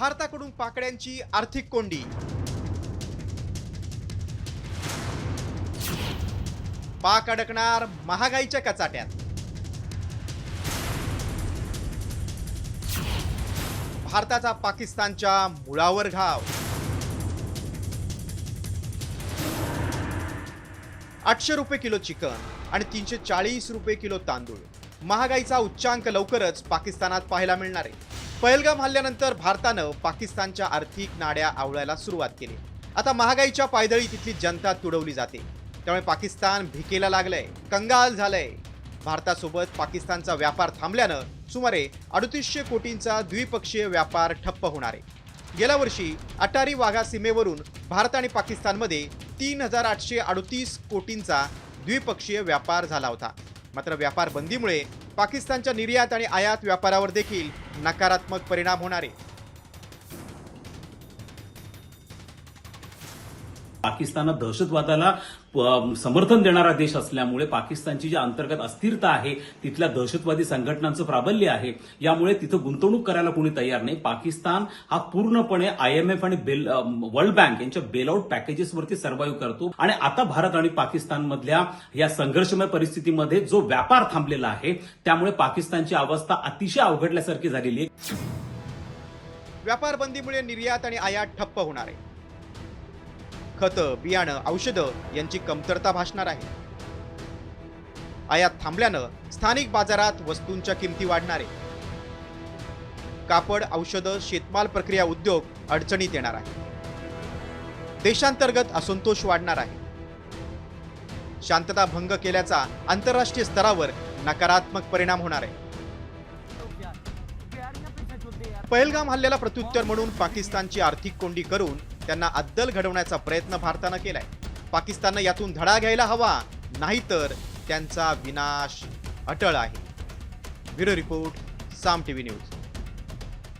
भारताकडून पाकड्यांची आर्थिक कोंडी. पाक अडकणार महागाईच्या कचाट्यात. भारताचा पाकिस्तानच्या मुळावर घाव. आठशे रुपये किलो चिकन आणि तीनशे चाळीस रुपये किलो तांदूळ. महागाईचा उच्चांक लवकरच पाकिस्तानात पाहायला मिळणार आहे. पहलगाम हल्ल्यानंतर भारतानं पाकिस्तानच्या आर्थिक नाड्या आवळायला सुरुवात केली. आता महागाईच्या पायदळी तिथली जनता तुडवली जाते. त्यामुळे पाकिस्तान भिकेला लागलंय कंगाल झालंय. भारतासोबत पाकिस्तानचा व्यापार थांबल्यानं सुमारे अडतीसशे कोटींचा द्विपक्षीय व्यापार ठप्प होणार आहे. गेल्या वर्षी अटारी वाघा सीमेवरून भारत आणि पाकिस्तानमध्ये तीन हजार आठशे अडतीस कोटींचा द्विपक्षीय व्यापार झाला होता. मात्र व्यापार बंदीमुळे पाकिस्तानच्या निर्यात आणि आयात व्यापारावर देखील नकारात्मक परिणाम होणार आहे. पाकिस्तान दहशतवादाला समर्थन देणारा देश असल्यामुळे पाकिस्तानची जी अंतर्गत अस्थिरता आहे तिथल्या दहशतवादी संघटनांचं प्राबल्य आहे यामुळे तिथं गुंतवणूक करायला कोणी तयार नाही. पाकिस्तान हा पूर्णपणे आयएमएफ आणि बेल वर्ल्ड बँक यांच्या बेलआउट पॅकेजेसवरती सर्व्हाइव्ह करतो. आणि आता भारत आणि पाकिस्तानमधल्या या संघर्षमय परिस्थितीमध्ये जो व्यापार थांबलेला आहे त्यामुळे पाकिस्तानची अवस्था अतिशय अवघडल्यासारखी झालेली आहे. व्यापार बंदीमुळे निर्यात आणि आयात ठप्प होणार आहे. खतं बियाणं औषधं यांची कमतरता भासणार आहे. आयात थांबल्यानं स्थानिक बाजारात वस्तूंच्या किमती वाढणार. आहे कापड औषधं शेतमाल प्रक्रिया उद्योग अडचणीत येणार आहे. देशांतर्गत असंतोष वाढणार आहे. शांतता भंग केल्याचा आंतरराष्ट्रीय स्तरावर नकारात्मक परिणाम होणार आहे. पहलगाम हल्ल्याला प्रत्युत्तर म्हणून पाकिस्तानची आर्थिक कोंडी करून त्यांना अद्दल घडवण्याचा प्रयत्न भारतानं केलाय. पाकिस्ताननं यातून धडा घ्यायला हवा नाहीतर त्यांचा विनाश अटळ आहे. Bureau report Saam TV news.